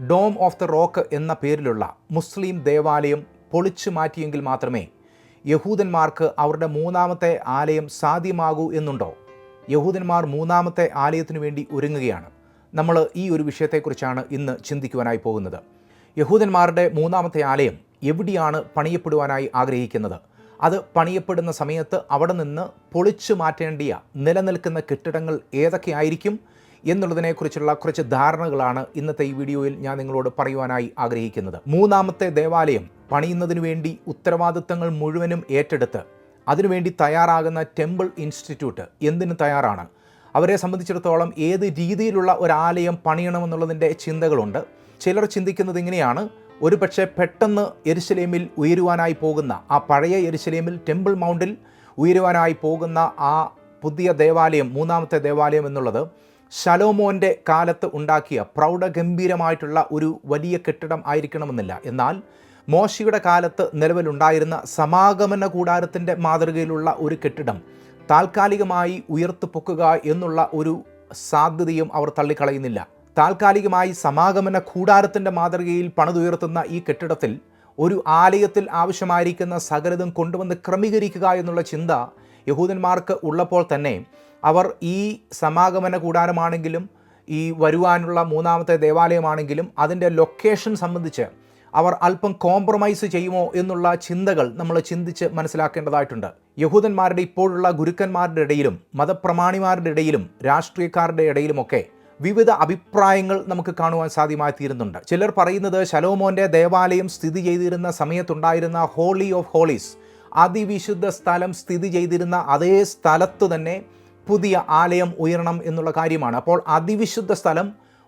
Dome of the rock എന്ന പേരിലുള്ള മുസ്ലിം ദേവാലയം പൊളിച്ചു മാറ്റിയെങ്കിൽ മാത്രമേ യഹൂദന്മാർക്ക് അവരുടെ മൂന്നാമത്തെ ആലയം സാധ്യമാകൂ എന്നുണ്ടോ? യഹൂദന്മാർ മൂന്നാമത്തെ ആലയത്തിനു വേണ്ടി ഒരുങ്ങുകയാണ്. നമ്മൾ ഈ ഒരു വിഷയത്തെക്കുറിച്ചാണ് ഇന്ന് ചിന്തിക്കുവാനായി പോകുന്നത്. യഹൂദന്മാരുടെ മൂന്നാമത്തെ ആലയം എവിടെയാണ് പണിയപ്പെടുവാനായി ആഗ്രഹിക്കുന്നത്? അത് പണിയപ്പെടുന്ന സമയത്ത് അവിടെ നിന്ന് പൊളിച്ചു മാറ്റേണ്ടിയ നിലനിൽക്കുന്ന കെട്ടിടങ്ങൾ ഏതൊക്കെയായിരിക്കും? എന്നുള്ളതിനെക്കുറിച്ചുള്ള കുറച്ച് ധാരണകളാണ് ഇന്നത്തെ ഈ വീഡിയോയിൽ ഞാൻ നിങ്ങളോട് പറയുവാനായി ആഗ്രഹിക്കുന്നത്. മൂന്നാമത്തെ ദേവാലയം പണിയുന്നതിനു വേണ്ടി ഉത്തരവാദിത്തങ്ങൾ മുഴുവനും ഏറ്റെടുത്ത് അതിനുവേണ്ടി തയ്യാറാകുന്ന ടെമ്പിൾ ഇൻസ്റ്റിറ്റ്യൂട്ട് എന്തിനു തയ്യാറാണ്? അവരെ സംബന്ധിച്ചിടത്തോളം ഏത് രീതിയിലുള്ള ഒരു ഒരാലയം പണിയണമെന്നുള്ളതിന്റെ ചിന്തകളുണ്ട്. ചിലർ ചിന്തിക്കുന്നത് ഇങ്ങനെയാണ്. ഒരു പക്ഷേ പെട്ടെന്ന് എരുസലേമിൽ ഉയരുവാനായി പോകുന്ന ആ പഴയ എരുസലേമിൽ ടെമ്പിൾ മൗണ്ടിൽ ഉയരുവാനായി പോകുന്ന ആ പുതിയ ദേവാലയം മൂന്നാമത്തെ ദേവാലയം എന്നുള്ളത് ശലോമോന്റെ കാലത്ത് ഉണ്ടാക്കിയ പ്രൗഢഗംഭീരമായിട്ടുള്ള ഒരു വലിയ കെട്ടിടം ആയിരിക്കണമെന്നില്ല. എന്നാൽ മോശിയുടെ കാലത്ത് നിലവിലുണ്ടായിരുന്ന സമാഗമന കൂടാരത്തിന്റെ മാതൃകയിലുള്ള ഒരു കെട്ടിടം താൽക്കാലികമായി ഉയർത്തുപൊക്കുക എന്നുള്ള ഒരു സാധ്യതയും അവർ തള്ളിക്കളയുന്നില്ല. താൽക്കാലികമായി സമാഗമന കൂടാരത്തിന്റെ മാതൃകയിൽ പണിതുയർത്തുന്ന ഈ കെട്ടിടത്തിൽ ഒരു ആലയത്തിൽ ആവശ്യമായിരിക്കുന്ന സകലതും കൊണ്ടുവന്ന് ക്രമീകരിക്കുക എന്നുള്ള ചിന്ത യഹൂദന്മാർക്ക് ഉള്ളപ്പോൾ തന്നെ അവർ ഈ സമാഗമന കൂടാരമാണെങ്കിലും ഈ വരുവാനുള്ള മൂന്നാമത്തെ ദേവാലയമാണെങ്കിലും അതിന്റെ ലൊക്കേഷൻ സംബന്ധിച്ച് അവർ അല്പം കോംപ്രമൈസ് ചെയ്യുമോ എന്നുള്ള ചിന്തകൾ നമ്മൾ ചിന്തിച്ച് മനസ്സിലാക്കേണ്ടതായിട്ടുണ്ട്. യഹൂദന്മാരുടെ ഇപ്പോഴുള്ള ഗുരുക്കന്മാരുടെ ഇടയിലും മതപ്രമാണിമാരുടെ ഇടയിലും രാഷ്ട്രീയക്കാരുടെ ഇടയിലുമൊക്കെ വിവിധ അഭിപ്രായങ്ങൾ നമുക്ക് കാണുവാൻ സാധ്യമായി തീരുന്നുണ്ട് ചിലർ പറയുന്നത് ശലോമോന്റെ ദേവാലയം സ്ഥിതി ചെയ്തിരുന്ന സമയത്തുണ്ടായിരുന്ന ഹോളി ഓഫ് ഹോളീസ് അതിവിശുദ്ധ സ്ഥലം സ്ഥിതി ചെയ്തിരുന്ന അതേ സ്ഥലത്തു തന്നെ പുതിയ ആലയം ഉയരണം എന്നുള്ള കാര്യമാണ്. അപ്പോൾ അതിവിശുദ്ധ സ്ഥലം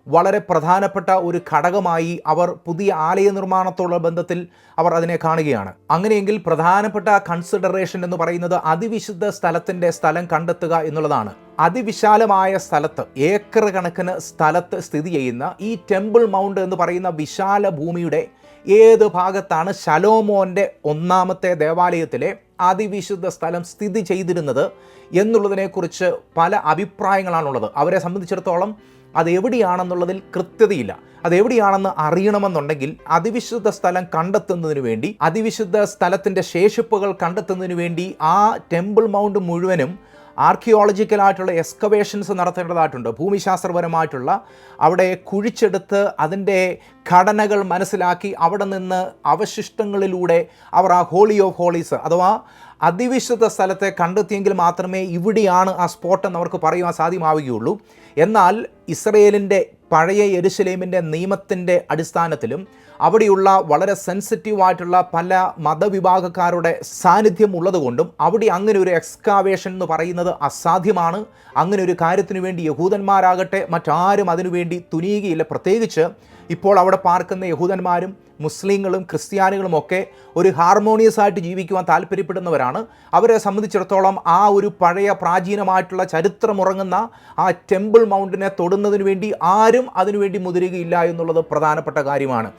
വളരെ പ്രധാനപ്പെട്ട ഒരു ഘടകമായി അവർ പുതിയ ആലയ നിർമ്മാണത്തോടുള്ള ബന്ധത്തിൽ അവർ അതിനെ കാണുകയാണ്. അങ്ങനെയെങ്കിൽ പ്രധാനപ്പെട്ട കൺസിഡറേഷൻ എന്ന് പറയുന്നത് അതിവിശുദ്ധ സ്ഥലത്തിന്റെ സ്ഥലം കണ്ടെത്തുക എന്നുള്ളതാണ്. അതിവിശാലമായ സ്ഥലത്ത് ഏക്കർ കണക്കിന് സ്ഥലത്ത് സ്ഥിതി ചെയ്യുന്ന ഈ ടെമ്പിൾ മൗണ്ട് എന്ന് പറയുന്ന വിശാല ഭൂമിയുടെ ഏത് ഭാഗത്താണ് ശലോമോന്റെ ഒന്നാമത്തെ ദേവാലയത്തിലെ അതിവിശുദ്ധ സ്ഥലം സ്ഥിതി ചെയ്തിരുന്നത് എന്നുള്ളതിനെക്കുറിച്ച് പല അഭിപ്രായങ്ങളാണുള്ളത്. അവരെ സംബന്ധിച്ചിടത്തോളം അത് എവിടെയാണെന്നുള്ളതിൽ കൃത്യതയില്ല. അത് എവിടെയാണെന്ന് അറിയണമെന്നുണ്ടെങ്കിൽ അതിവിശുദ്ധ സ്ഥലം കണ്ടെത്തുന്നതിന് വേണ്ടി അതിവിശുദ്ധ സ്ഥലത്തിന്റെ ശേഷിപ്പുകൾ കണ്ടെത്തുന്നതിന് വേണ്ടി ആ ടെമ്പിൾ മൗണ്ട് മുഴുവനും ആർക്കിയോളജിക്കലായിട്ടുള്ള എക്സ്കവേഷൻസ് നടത്തേണ്ടതായിട്ടുണ്ട്. ഭൂമിശാസ്ത്രപരമായിട്ടുള്ള അവിടെ കുഴിച്ചെടുത്ത് അതിന്റെ ഘടനകൾ മനസ്സിലാക്കി അവിടെ നിന്ന് അവശിഷ്ടങ്ങളിലൂടെ അവർ ആ ഹോളി ഓഫ് ഹോളീസ് അഥവാ അതിവിശുദ്ധ സ്ഥലത്തെ കണ്ടെത്തിയെങ്കിൽ മാത്രമേ ഇവിടെയാണ് ആ സ്പോട്ടെന്ന് അവർക്ക് പറയുവാൻ സാധ്യമാവുകയുള്ളൂ. എന്നാൽ ഇസ്രയേലിന്റെ പഴയ എരുസലേമിന്റെ നിയമത്തിന്റെ അടിസ്ഥാനത്തിലും അവിടെയുള്ള വളരെ സെൻസിറ്റീവായിട്ടുള്ള പല മതവിഭാഗക്കാരുടെ സാന്നിധ്യം ഉള്ളതുകൊണ്ടും അവിടെ അങ്ങനെ ഒരു എക്സ്കാവേഷൻ എന്ന് പറയുന്നത് അസാധ്യമാണ്. അങ്ങനെ ഒരു കാര്യത്തിനു വേണ്ടി യഹൂദന്മാരാകട്ടെ മറ്റാരും അതിനുവേണ്ടി തുനിയുകയില്ല. പ്രത്യേകിച്ച് ഇപ്പോൾ അവിടെ പാർക്കുന്ന യഹൂദന്മാരും മുസ്ലിങ്ങളും ക്രിസ്ത്യാനികളും ഒക്കെ ഒരു ഹാർമോണിയസ് ആയിട്ട് ജീവിക്കുവാൻ താല്പര്യപ്പെടുന്നവരാണ്. അവരെ സംബന്ധിച്ചിടത്തോളം ആ ഒരു പഴയ പ്രാചീനമായിട്ടുള്ള ചരിത്രമുറങ്ങുന്ന ആ ടെമ്പിൾ മൗണ്ടിനെ തൊടുന്നതിന് വേണ്ടി ആരും അതിനുവേണ്ടി മുതിരുകയില്ല എന്നുള്ളത് പ്രധാനപ്പെട്ട കാര്യമാണ്.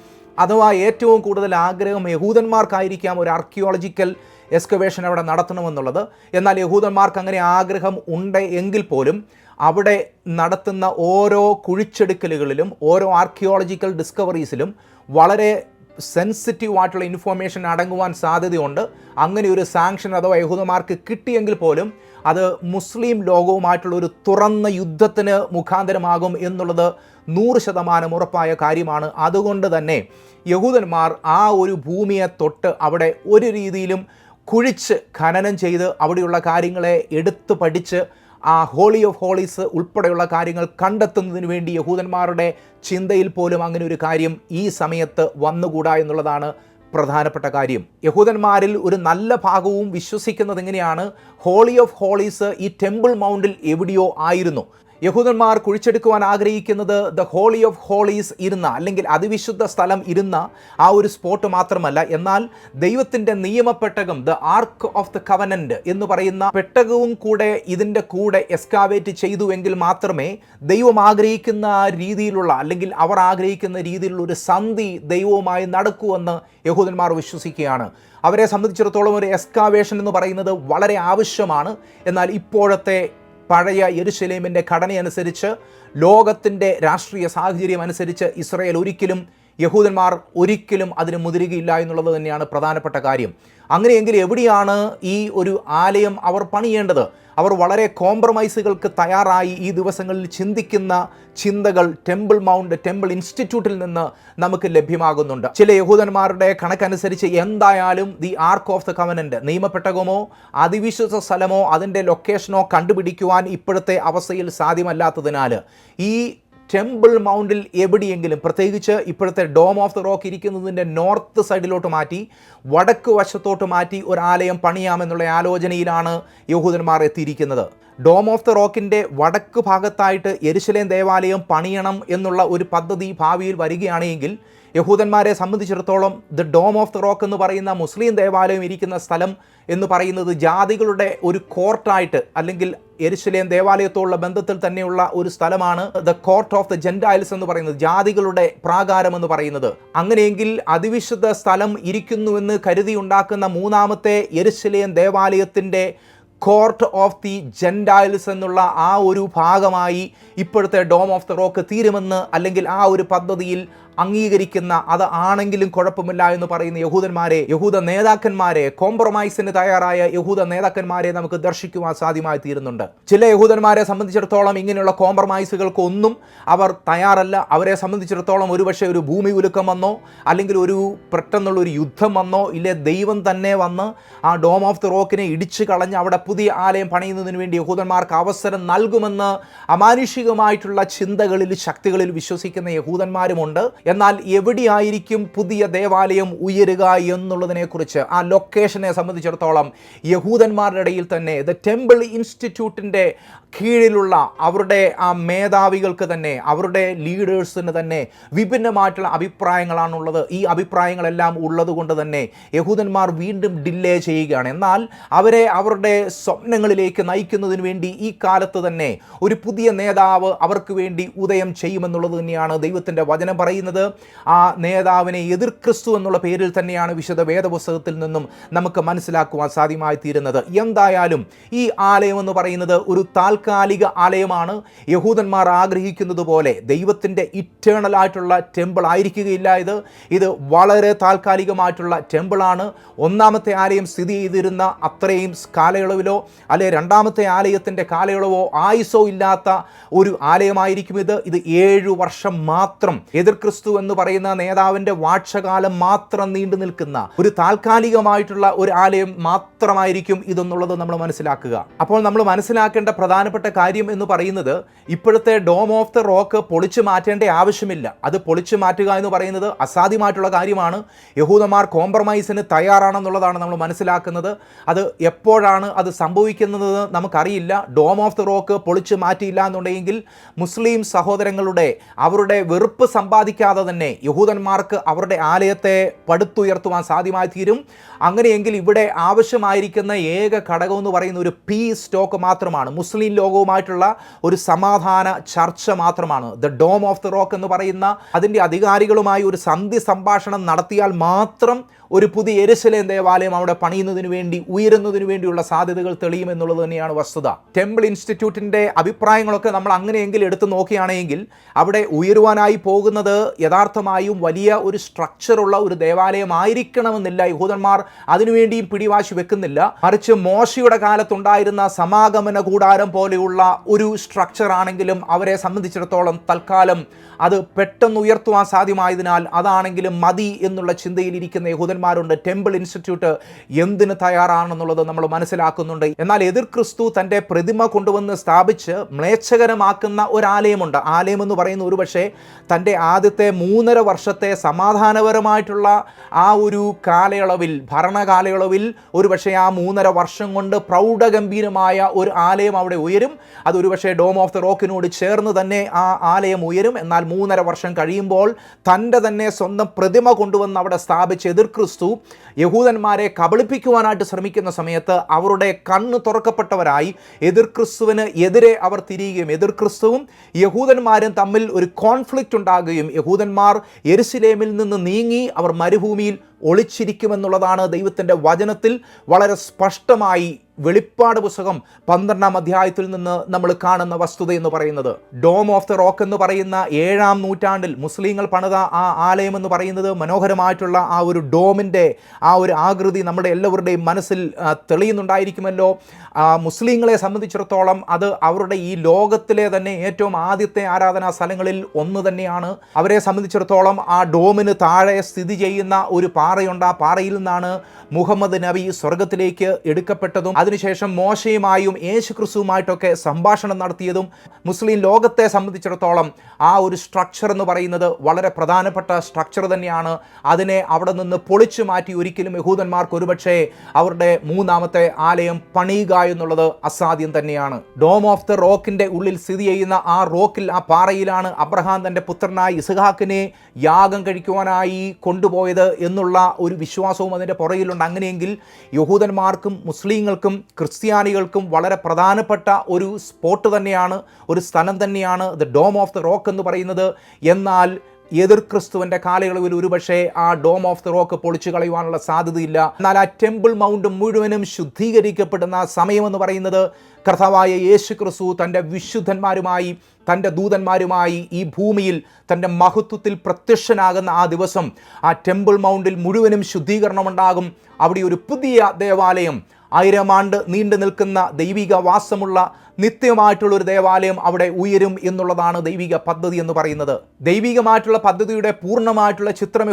അഥവാ ഏറ്റവും കൂടുതൽ ആഗ്രഹം യഹൂദന്മാർക്കായിരിക്കാം ഒരു ആർക്കിയോളജിക്കൽ എക്സ്കവേഷൻ അവിടെ നടത്തണമെന്നുള്ളത്. എന്നാൽ യഹൂദന്മാർക്ക് അങ്ങനെ ആഗ്രഹം ഉണ്ട് എങ്കിൽ പോലും അവിടെ നടത്തുന്ന ഓരോ കുഴിച്ചെടുക്കലുകളിലും ഓരോ ആർക്കിയോളജിക്കൽ ഡിസ്കവറീസിലും വളരെ സെൻസിറ്റീവ് ആയിട്ടുള്ള ഇൻഫോർമേഷൻ അടങ്ങുവാൻ സാധ്യതയുണ്ട്. അങ്ങനെ ഒരു സാങ്ഷൻ അഥവാ യഹൂദന്മാർക്ക് കിട്ടിയെങ്കിൽ പോലും അത് മുസ്ലിം ലോകവുമായിട്ടുള്ള ഒരു തുറന്ന യുദ്ധത്തിന് മുഖാന്തരമാകും എന്നുള്ളത് നൂറ് ശതമാനം ഉറപ്പായ കാര്യമാണ്. അതുകൊണ്ട് തന്നെ യഹൂദന്മാർ ആ ഒരു ഭൂമിയെ തൊട്ട് അവിടെ ഒരു രീതിയിലും കുഴിച്ച് ഖനനം ചെയ്ത് അവിടെയുള്ള കാര്യങ്ങളെ എടുത്തു പഠിച്ച് ആ ഹോളി ഓഫ് ഹോളീസ് ഉൾപ്പെടെയുള്ള കാര്യങ്ങൾ കണ്ടെത്തുന്നതിന് വേണ്ടി യഹൂദന്മാരുടെ ചിന്തയിൽ പോലും അങ്ങനെ ഒരു കാര്യം ഈ സമയത്ത് വന്നുകൂടാ എന്നുള്ളതാണ് പ്രധാനപ്പെട്ട കാര്യം. യഹൂദന്മാരിൽ ഒരു നല്ല ഭാഗവും വിശ്വസിക്കുന്നത് എങ്ങനെയാണ്? ഹോളി ഓഫ് ഹോളീസ് ഈ ടെമ്പിൾ മൗണ്ടിൽ എവിടെയോ ആയിരുന്നു. യഹൂദന്മാർ കുഴിച്ചെടുക്കുവാൻ ആഗ്രഹിക്കുന്നത് ദ ഹോളി ഓഫ് ഹോളീസ് ഇരുന്ന അല്ലെങ്കിൽ അതിവിശുദ്ധ സ്ഥലം ഇരുന്ന ആ ഒരു സ്പോട്ട് മാത്രമല്ല. എന്നാൽ ദൈവത്തിന്റെ നിയമപ്പെട്ടകം the ark of the covenant എന്ന് പറയുന്ന പെട്ടകവും കൂടെ ഇതിന്റെ കൂടെ എസ്കാവേറ്റ് ചെയ്തു എങ്കിൽ മാത്രമേ ദൈവം ആഗ്രഹിക്കുന്ന രീതിയിലുള്ള അല്ലെങ്കിൽ അവർ ആഗ്രഹിക്കുന്ന രീതിയിലുള്ള ഒരു സന്ധി ദൈവവുമായി നടക്കുമെന്ന് യഹൂദന്മാർ വിശ്വസിക്കുകയാണ്. അവരെ സംബന്ധിച്ചിടത്തോളം ഒരു എസ്കാവേഷൻ എന്ന് പറയുന്നത് വളരെ ആവശ്യമാണ്. എന്നാൽ ഇപ്പോഴത്തെ പഴയ യെരുശലേമിന്റെ ഘടനയനുസരിച്ച് ലോകത്തിന്റെ രാഷ്ട്രീയ സാഹചര്യം അനുസരിച്ച് ഇസ്രയേൽ ഒരിക്കലും യഹൂദന്മാർ ഒരിക്കലും അതിന് മുതിരുകയില്ല എന്നുള്ളത് തന്നെയാണ് പ്രധാനപ്പെട്ട കാര്യം. അങ്ങനെയെങ്കിൽ എവിടെയാണ് ഈ ഒരു ആലയം അവർ പണിയേണ്ടത്? അവർ വളരെ കോംപ്രമൈസുകൾക്ക് തയ്യാറായി ഈ ദിവസങ്ങളിൽ ചിന്തിക്കുന്ന ചിന്തകൾ ടെമ്പിൾ മൗണ്ട് ടെമ്പിൾ ഇൻസ്റ്റിറ്റ്യൂട്ടിൽ നിന്ന് നമുക്ക് ലഭ്യമാകുന്നുണ്ട്. ചില യഹൂദന്മാരുടെ കണക്കനുസരിച്ച് എന്തായാലും the ark of the covenant നിയമപ്പെട്ടകമോ അതിവിശ്വസ സ്ഥലമോ അതിന്റെ ലൊക്കേഷനോ കണ്ടുപിടിക്കുവാൻ ഇപ്പോഴത്തെ അവസ്ഥയിൽ സാധ്യമല്ലാത്തതിനാൽ ഈ ടെമ്പിൾ മൗണ്ടിൽ എവിടെയെങ്കിലും പ്രത്യേകിച്ച് ഇപ്പോഴത്തെ ഡോം ഓഫ് ദ റോക്ക് ഇരിക്കുന്നതിന്റെ നോർത്ത് സൈഡിലോട്ട് മാറ്റി വടക്ക് വശത്തോട്ട് മാറ്റി ഒരു ആലയം പണിയാമെന്നുള്ള ആലോചനയിലാണ് യഹൂദന്മാർ എത്തിയിരിക്കുന്നത്. ഡോം ഓഫ് ദ റോക്കിന്റെ വടക്ക് ഭാഗത്തായിട്ട് എരുശലേം ദേവാലയം പണിയണം എന്നുള്ള ഒരു പദ്ധതി ഭാവിയിൽ വരികയാണെങ്കിൽ യഹൂദന്മാരെ സംബന്ധിച്ചിടത്തോളം the dome of the rock എന്ന് പറയുന്ന മുസ്ലിം ദേവാലയം ഇരിക്കുന്ന സ്ഥലം എന്ന് പറയുന്നത് ജാതികളുടെ ഒരു കോർട്ടായിട്ട് അല്ലെങ്കിൽ എരുശലേം ദേവാലയത്തോടുള്ള ബന്ധത്തിൽ തന്നെയുള്ള ഒരു സ്ഥലമാണ് the court of the gentiles എന്ന് പറയുന്നത് ജാതികളുടെ പ്രാകാരം എന്ന് പറയുന്നത്. അങ്ങനെയെങ്കിൽ അതിവിശുദ്ധ സ്ഥലം ഇരിക്കുന്നുവെന്ന് കരുതി ഉണ്ടാക്കുന്ന മൂന്നാമത്തെ എരുശലേം ദേവാലയത്തിന്റെ കോർട്ട് ഓഫ് ദി ജെൻഡൈൽസ് എന്നുള്ള ആ ഒരു ഭാഗമായി ഇപ്പോഴത്തെ ഡോം ഓഫ് ദ റോക്ക് തീരുമെന്ന് അല്ലെങ്കിൽ ആ ഒരു പദ്ധതിയിൽ അംഗീകരിക്കുന്ന അത് ആണെങ്കിലും കുഴപ്പമില്ല എന്ന് പറയുന്ന യഹൂദന്മാരെ യഹൂദ നേതാക്കന്മാരെ കോംപ്രമൈസിന് തയ്യാറായ യഹൂദ നേതാക്കന്മാരെ നമുക്ക് ദർശിക്കുവാൻ സാധ്യമായി തീരുന്നുണ്ട്. ചില യഹൂദന്മാരെ സംബന്ധിച്ചിടത്തോളം ഇങ്ങനെയുള്ള കോംപ്രമൈസുകൾക്കൊന്നും അവർ തയ്യാറല്ല. അവരെ സംബന്ധിച്ചിടത്തോളം ഒരുപക്ഷെ ഒരു ഭൂമി ഉലുക്കം വന്നോ അല്ലെങ്കിൽ ഒരു പെട്ടെന്നുള്ള ഒരു യുദ്ധം വന്നോ ഇല്ലേ ദൈവം തന്നെ വന്ന് ആ ഡോം ഓഫ് ദി റോക്കിനെ ഇടിച്ചു കളഞ്ഞ് അവിടെ പുതിയ ആലയം പണിയുന്നതിന് വേണ്ടി യഹൂദന്മാർക്ക് അവസരം നൽകുമെന്ന് അമാനുഷികമായിട്ടുള്ള ചിന്തകളിൽ ശക്തികളിൽ വിശ്വസിക്കുന്ന യഹൂദന്മാരുമുണ്ട്. എന്നാൽ എവിടെയായിരിക്കും പുതിയ ദേവാലയം ഉയരുക എന്നുള്ളതിനെക്കുറിച്ച് ആ ലൊക്കേഷനെ സംബന്ധിച്ചിടത്തോളം യഹൂദന്മാരുടെ ഇടയിൽ തന്നെ ദ ടെമ്പിൾ ഇൻസ്റ്റിറ്റ്യൂട്ടിന്റെ കീഴിലുള്ള അവരുടെ ആ മേധാവികൾക്ക് തന്നെ അവരുടെ ലീഡേഴ്സിന് തന്നെ വിഭിന്നമായിട്ടുള്ള അഭിപ്രായങ്ങളാണുള്ളത്. ഈ അഭിപ്രായങ്ങളെല്ലാം ഉള്ളത് കൊണ്ട് തന്നെ യഹൂദന്മാർ വീണ്ടും ഡിലേ ചെയ്യുകയാണ്. എന്നാൽ അവരെ അവരുടെ സ്വപ്നങ്ങളിലേക്ക് നയിക്കുന്നതിന് വേണ്ടി ഈ കാലത്ത് തന്നെ ഒരു പുതിയ നേതാവ് അവർക്ക് വേണ്ടി ഉദയം ചെയ്യുമെന്നുള്ളത് തന്നെയാണ് ദൈവത്തിന്റെ വചനം പറയുന്നത്. ആ നേതാവിനെ എതിർ ക്രിസ്തു എന്നുള്ള പേരിൽ തന്നെയാണ് വിശുദ്ധ വേദപുസ്തകത്തിൽ നിന്നും നമുക്ക് മനസ്സിലാക്കുവാൻ സാധ്യമായി തീരുന്നത് എന്തായാലും ഈ ആലയം എന്ന് പറയുന്നത് ഒരു താൽക്കാലിക ആലയമാണ്. യഹൂദന്മാർ ആഗ്രഹിക്കുന്നത് പോലെ ദൈവത്തിന്റെ ഇറ്റേണൽ ആയിട്ടുള്ള ടെമ്പിൾ ആയിരിക്കുകയില്ല ഇത്. ഇത് വളരെ താൽക്കാലികമായിട്ടുള്ള ടെമ്പിളാണ് ഒന്നാമത്തെ ആലയം സ്ഥിതി ചെയ്തിരുന്ന അത്രയും കാലയളവിലോ അല്ലെ രണ്ടാമത്തെ ആലയത്തിന്റെ കാലയളവോ ആയുസോ ഇല്ലാത്ത ഒരു ആലയമായിരിക്കും ഇത്. ഇത് ഏഴു വർഷം മാത്രം എതിർ ക്രിസ്തു എന്ന് പറയുന്ന നേതാവിന്റെ വാക്ഷകാലം മാത്രം നീണ്ടു നിൽക്കുന്ന ഒരു താൽക്കാലികമായിട്ടുള്ള ഒരു ആലയം മാത്രമായിരിക്കും ഇതെന്നുള്ളത് നമ്മൾ മനസ്സിലാക്കുക. അപ്പോൾ നമ്മൾ മനസ്സിലാക്കേണ്ട പ്രധാനപ്പെട്ട കാര്യം എന്ന് പറയുന്നത് ഇപ്പോഴത്തെ ഡോം ഓഫ് ദ റോക്ക് പൊളിച്ചു മാറ്റേണ്ട ആവശ്യമില്ല. അത് പൊളിച്ചു മാറ്റുക എന്ന് പറയുന്നത് അസാധ്യമായിട്ടുള്ള കാര്യമാണ്. യഹൂദന്മാർ കോംപ്രമൈസിന് തയ്യാറാണെന്നുള്ളതാണ് നമ്മൾ മനസ്സിലാക്കുന്നത്. അത് എപ്പോഴാണ് അത് സംഭവിക്കുന്നത് നമുക്കറിയില്ല. ഡോം ഓഫ് ദി റോക്ക് പൊളിച്ചു മാറ്റിയില്ല എന്നുണ്ടെങ്കിൽ മുസ്ലിം സഹോദരങ്ങളുടെ അവരുടെ വെറുപ്പ് സമ്പാദിക്കാതെ തന്നെ യഹൂദന്മാർക്ക് അവരുടെ ആലയത്തെ പടുത്തുയർത്തുവാൻ സാധ്യമായി തീരും. അങ്ങനെയെങ്കിൽ ഇവിടെ ആവശ്യമായിരിക്കുന്ന ഏക ഘടകം എന്ന് പറയുന്ന ഒരു പീസ് സ്റ്റോക്ക് മാത്രമാണ്. മുസ്ലിം ലോകവുമായിട്ടുള്ള ഒരു സമാധാന ചർച്ച മാത്രമാണ്. The dome of the rock എന്ന് പറയുന്ന അതിന്റെ അധികാരികളുമായി ഒരു സന്ധി സംഭാഷണം നടത്തിയാൽ മാത്രം ഒരു പുതിയ എരുസലേം ദേവാലയം അവിടെ പണിയുന്നതിന് വേണ്ടി ഉയരുന്നതിന് വേണ്ടിയുള്ള സാധ്യതകൾ തെളിയുമെന്നുള്ളത് തന്നെയാണ് വസ്തുത. ടെമ്പിൾ ഇൻസ്റ്റിറ്റ്യൂട്ടിന്റെ അഭിപ്രായങ്ങളൊക്കെ നമ്മൾ അങ്ങനെയെങ്കിൽ എടുത്തു നോക്കുകയാണെങ്കിൽ അവിടെ ഉയരുവാനായി പോകുന്നത് യഥാർത്ഥമായും വലിയ ഒരു സ്ട്രക്ചറുള്ള ഒരു ദേവാലയമായിരിക്കണമെന്നില്ല. യഹൂദന്മാർ അതിനുവേണ്ടിയും പിടിവാശി വെക്കുന്നില്ല. മറിച്ച് മോശയുടെ കാലത്തുണ്ടായിരുന്ന സമാഗമന കൂടാരം പോലെയുള്ള ഒരു സ്ട്രക്ചർ ആണെങ്കിലും അവരെ സംബന്ധിച്ചിടത്തോളം തൽക്കാലം അത് പെട്ടെന്ന് ഉയർത്തുവാൻ സാധ്യമായതിനാൽ അതാണെങ്കിലും മതി എന്നുള്ള ചിന്തയിലിരിക്കുന്ന യഹൂദന്മാരുണ്ട്. ടെമ്പിൾ ഇൻസ്റ്റിറ്റ്യൂട്ട് എന്തിന് തയ്യാറാണെന്നുള്ളത് നമ്മൾ മനസ്സിലാക്കുന്നുണ്ട് എന്നാൽ എതിർ ക്രിസ്തു തന്റെ പ്രതിമ കൊണ്ടുവന്ന് സ്ഥാപിച്ച് മ്ലേച്ഛകരമാക്കുന്ന ഒരു ആലയമുണ്ട് ആലയം എന്ന് പറയുന്ന ഒരു പക്ഷേ തന്റെ ആദ്യത്തെ മൂന്നര വർഷത്തെ സമാധാനപരമായിട്ടുള്ള ആ ഒരു കാലയളവിൽ ഭരണകാലയളവിൽ ഒരു പക്ഷേ ആ മൂന്നര വർഷം കൊണ്ട് പ്രൗഢഗംഭീരമായ ഒരു ആലയം അവിടെ ഉയരും. അതൊരു പക്ഷേ ഡോം ഓഫ് ദ റോക്കിനോട് ചേർന്ന് തന്നെ ആ ആലയം ഉയരും. എന്നാൽ മൂന്നര വർഷം കഴിയുമ്പോൾ തന്റെ തന്നെ സ്വന്തം പ്രതിമ കൊണ്ടുവന്ന് അവിടെ സ്ഥാപിച്ച് എതിർ ക്രിസ്തു യഹൂദന്മാരെ കബളിപ്പിക്കുവാനായിട്ട് ശ്രമിക്കുന്ന സമയത്ത് അവരുടെ കണ്ണ് തുറക്കപ്പെട്ടവരായി എതിർ ക്രിസ്തുവിന് എതിരെ അവർ തിരിയുകയും എതിർ ക്രിസ്തുവും യഹൂദന്മാരും തമ്മിൽ ഒരു കോൺഫ്ലിക്റ്റ് ഉണ്ടാകുകയും യഹൂദന്മാർ എരുസലേമിൽ നിന്ന് നീങ്ങി അവർ മരുഭൂമിയിൽ ഒളിച്ചിരിക്കുമെന്നുള്ളതാണ് ദൈവത്തിന്റെ വചനത്തിൽ വളരെ സ്പഷ്ടമായി വെളിപ്പാട് പുസ്തകം പന്ത്രണ്ടാം അധ്യായത്തിൽ നിന്ന് നമ്മൾ കാണുന്ന വസ്തുത എന്ന് പറയുന്നത്. ഡോം ഓഫ് ദ റോക്ക് എന്ന് പറയുന്ന ഏഴാം നൂറ്റാണ്ടിൽ മുസ്ലിങ്ങൾ പണിത ആ ആലയം എന്ന് പറയുന്നത് മനോഹരമായിട്ടുള്ള ആ ഒരു ഡോമിന്റെ ആ ഒരു ആകൃതി നമ്മുടെ എല്ലാവരുടെയും മനസ്സിൽ തെളിയുന്നുണ്ടായിരിക്കുമല്ലോ. മുസ്ലിങ്ങളെ സംബന്ധിച്ചിടത്തോളം അത് അവരുടെ ഈ ലോകത്തിലെ തന്നെ ഏറ്റവും ആദ്യത്തെ ആരാധനാ സ്ഥലങ്ങളിൽ ഒന്ന് തന്നെയാണ്. അവരെ സംബന്ധിച്ചിടത്തോളം ആ ഡോമിന് താഴെ സ്ഥിതി ചെയ്യുന്ന ഒരു പാറയുണ്ട്. ആ പാറയിൽ നിന്നാണ് മുഹമ്മദ് നബി സ്വർഗത്തിലേക്ക് എടുക്കപ്പെട്ടതും അതിനുശേഷം മോശയുമായും യേശു ക്രിസ്തുവുമായിട്ടൊക്കെ സംഭാഷണം നടത്തിയതും മുസ്ലിം ലോകത്തെ സംബന്ധിച്ചിടത്തോളം ആ ഒരു സ്ട്രക്ചർ എന്ന് പറയുന്നത് വളരെ പ്രധാനപ്പെട്ട സ്ട്രക്ചർ തന്നെയാണ്. അതിനെ അവിടെ നിന്ന് പൊളിച്ചു മാറ്റി ഒരിക്കലും യഹൂദന്മാർക്ക് ഒരുപക്ഷെ അവരുടെ മൂന്നാമത്തെ ആലയം പണിയുക എന്നുള്ളത് അസാധ്യം തന്നെയാണ്. ഡോം ഓഫ് ദ റോക്കിന്റെ ഉള്ളിൽ സ്ഥിതി ചെയ്യുന്ന ആ റോക്കിൽ ആ പാറയിലാണ് അബ്രഹാം തന്റെ പുത്രനായ ഇസഹാക്കിനെ യാഗം കഴിക്കുവാനായി കൊണ്ടുപോയത് എന്നുള്ള ഒരു വിശ്വാസവും അതിന്റെ പുറകിലുണ്ട്. അങ്ങനെയെങ്കിൽ യഹൂദന്മാർക്കും മുസ്ലിങ്ങൾക്കും ക്രിസ്ത്യാനികൾക്കും വളരെ പ്രധാനപ്പെട്ട ഒരു സ്പോട്ട് തന്നെയാണ് ഒരു സ്ഥലം തന്നെയാണ് the dome of the rock എന്ന് പറയുന്നത്. എന്നാൽ എതിർ ക്രിസ്തുവിന്റെ കാലയളവിൽ ഒരുപക്ഷെ ആ ഡോം ഓഫ് ദി റോക്ക് പൊളിച്ചു കളയുവാനുള്ള സാധ്യതയില്ല. എന്നാൽ ആ ടെമ്പിൾ മൗണ്ട് മുഴുവനും ശുദ്ധീകരിക്കപ്പെടുന്ന സമയമെന്ന് പറയുന്നത് കർത്താവായ യേശു ക്രിസ്തു തന്റെ വിശുദ്ധന്മാരുമായി തന്റെ ദൂതന്മാരുമായി ഈ ഭൂമിയിൽ തന്റെ മഹത്വത്തിൽ പ്രത്യക്ഷനാകുന്ന ആ ദിവസം ആ ടെമ്പിൾ മൗണ്ടിൽ മുഴുവനും ശുദ്ധീകരണമുണ്ടാകും. അവിടെ ഒരു പുതിയ ദേവാലയം ആയിരം ആണ്ട് നീണ്ടു നിൽക്കുന്ന ദൈവിക വാസമുള്ള നിത്യമായിട്ടുള്ള ഒരു ദേവാലയം അവിടെ ഉയരും എന്നുള്ളതാണ് ദൈവിക പദ്ധതി എന്ന് പറയുന്നത്. ദൈവികമായിട്ടുള്ള പദ്ധതിയുടെ പൂർണമായിട്ടുള്ള ചിത്രം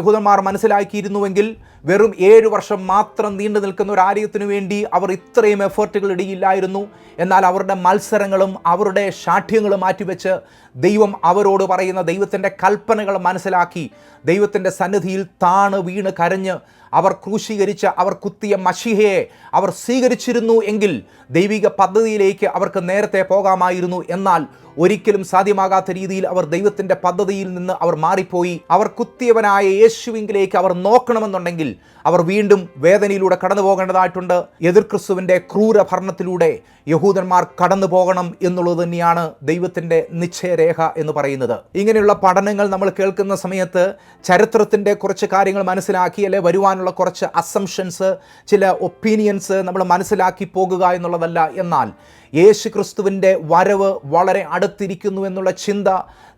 മനസ്സിലാക്കിയിരുന്നുവെങ്കിൽ വെറും ഏഴ് വർഷം മാത്രം നീണ്ടു നിൽക്കുന്ന ഒരു ആലയത്തിനു വേണ്ടി അവർ ഇത്രയും എഫേർട്ടുകൾ ഇടിയില്ലായിരുന്നു. എന്നാൽ അവരുടെ മത്സരങ്ങളും അവരുടെ ശാഠ്യങ്ങളും മാറ്റിവെച്ച് ദൈവം അവരോട് പറയുന്ന ദൈവത്തിന്റെ കൽപ്പനകൾ മനസ്സിലാക്കി. ദൈവത്തിന്റെ സന്നിധിയിൽ താണ് വീണ് കരഞ്ഞ് അവർ ക്രൂശീകരിച്ച അവർ കുത്തിയ മഷിഹയെ അവർ സ്വീകരിച്ചിരുന്നു എങ്കിൽ ദൈവിക പദ്ധതിയിലേക്ക് അവർക്ക് നേരത്തെ പോകാമായിരുന്നു. എന്നാൽ ഒരിക്കലും സാധ്യമാകാത്ത രീതിയിൽ അവർ ദൈവത്തിന്റെ പദ്ധതിയിൽ നിന്ന് അവർ മാറിപ്പോയി. അവർ കുത്തിയവനായ യേശുവിങ്കിലേക്ക് അവർ നോക്കണമെന്നുണ്ടെങ്കിൽ അവർ വീണ്ടും വേദനയിലൂടെ കടന്നു പോകേണ്ടതായിട്ടുണ്ട്. എതിർ ക്രിസ്തുവിന്റെ ക്രൂര ഭരണത്തിലൂടെ യഹൂദന്മാർ കടന്നു പോകണം എന്നുള്ളത് തന്നെയാണ് ദൈവത്തിന്റെ നിശ്ചയരേഖ എന്ന് പറയുന്നത്. ഇങ്ങനെയുള്ള പഠനങ്ങൾ നമ്മൾ കേൾക്കുന്ന സമയത്ത് ചരിത്രത്തിന്റെ കുറച്ച് കാര്യങ്ങൾ മനസ്സിലാക്കി അല്ലെ വരുവാനുള്ള കുറച്ച് അസംഷൻസ് ചില ഒപ്പീനിയൻസ് നമ്മൾ മനസ്സിലാക്കി പോകുക എന്നുള്ളതല്ല. എന്നാൽ യേശു ക്രിസ്തുവിന്റെ വരവ് വളരെ അടുത്തിരിക്കുന്നു എന്നുള്ള ചിന്ത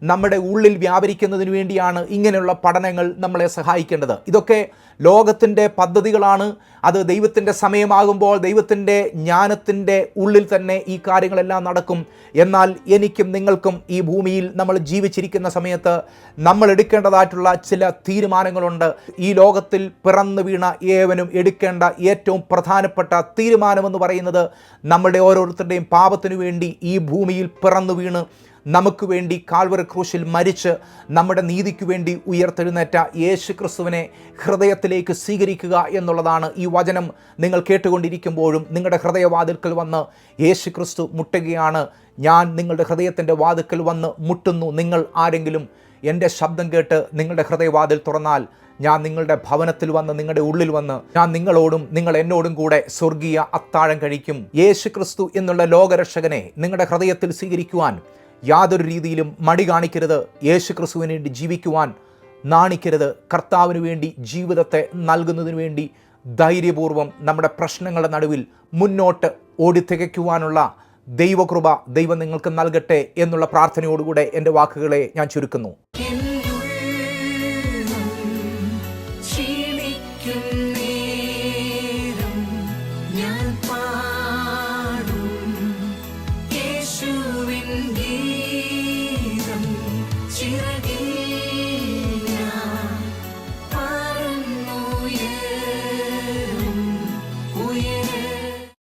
നമ്മുടെ ഉള്ളിൽ വ്യാപരിക്കുന്നതിന് വേണ്ടിയാണ് ഇങ്ങനെയുള്ള പഠനങ്ങൾ നമ്മളെ സഹായിക്കേണ്ടത്. ഇതൊക്കെ ലോകത്തിന്റെ പദ്ധതികളാണ്. അത് ദൈവത്തിന്റെ സമയമാകുമ്പോൾ ദൈവത്തിന്റെ ജ്ഞാനത്തിന്റെ ഉള്ളിൽ തന്നെ ഈ കാര്യങ്ങളെല്ലാം നടക്കും. എന്നാൽ എനിക്കും നിങ്ങൾക്കും ഈ ഭൂമിയിൽ നമ്മൾ ജീവിച്ചിരിക്കുന്ന സമയത്ത് നമ്മൾ എടുക്കേണ്ടതായിട്ടുള്ള ചില തീരുമാനങ്ങളുണ്ട്. ഈ ലോകത്തിൽ പിറന്നു വീണ ഏവനും എടുക്കേണ്ട ഏറ്റവും പ്രധാനപ്പെട്ട തീരുമാനമെന്ന് പറയുന്നത് നമ്മുടെ ഓരോരുത്തരുടെയും പാപത്തിനു വേണ്ടി ഈ ഭൂമിയിൽ പിറന്നു വീണ് നമുക്ക് വേണ്ടി കാൽവറി ക്രൂശിൽ മരിച്ച് നമ്മുടെ നീതിക്ക് വേണ്ടി ഉയർത്തെഴുന്നേറ്റ യേശു ക്രിസ്തുവിനെ ഹൃദയത്തിലേക്ക് സ്വീകരിക്കുക എന്നുള്ളതാണ് ഈ വചനം നിങ്ങൾ കേട്ടുകൊണ്ടിരിക്കുമ്പോഴും നിങ്ങളുടെ ഹൃദയവാതിൽക്കൽ വന്ന് യേശു ക്രിസ്തു മുട്ടുകയാണ്. ഞാൻ നിങ്ങളുടെ ഹൃദയത്തിന്റെ വാതിൽക്കൽ വന്ന് മുട്ടുന്നു. നിങ്ങൾ ആരെങ്കിലും എന്റെ ശബ്ദം കേട്ട് നിങ്ങളുടെ ഹൃദയവാതിൽ തുറന്നാൽ ഞാൻ നിങ്ങളുടെ ഭവനത്തിൽ വന്ന് നിങ്ങളുടെ ഉള്ളിൽ വന്ന് ഞാൻ നിങ്ങളോടും നിങ്ങൾ എന്നോടും കൂടെ സ്വർഗീയ അത്താഴം കഴിക്കും. യേശു ക്രിസ്തു എന്നുള്ള ലോകരക്ഷകനെ നിങ്ങളുടെ ഹൃദയത്തിൽ സ്വീകരിക്കുവാൻ യാതൊരു രീതിയിലും മടി കാണിക്കരുത്. യേശു ക്രിസ്തുവിന് വേണ്ടി ജീവിക്കുവാൻ നാണിക്കരുത്. കർത്താവിന് വേണ്ടി ജീവിതത്തെ നൽകുന്നതിന് വേണ്ടി ധൈര്യപൂർവം നമ്മുടെ പ്രശ്നങ്ങളുടെ നടുവിൽ മുന്നോട്ട് ഓടിത്തികയ്ക്കുവാനുള്ള ദൈവകൃപ ദൈവം നിങ്ങൾക്ക് നൽകട്ടെ എന്നുള്ള പ്രാർത്ഥനയോടുകൂടെ എന്റെ വാക്കുകളെ ഞാൻ ചുരുക്കുന്നു.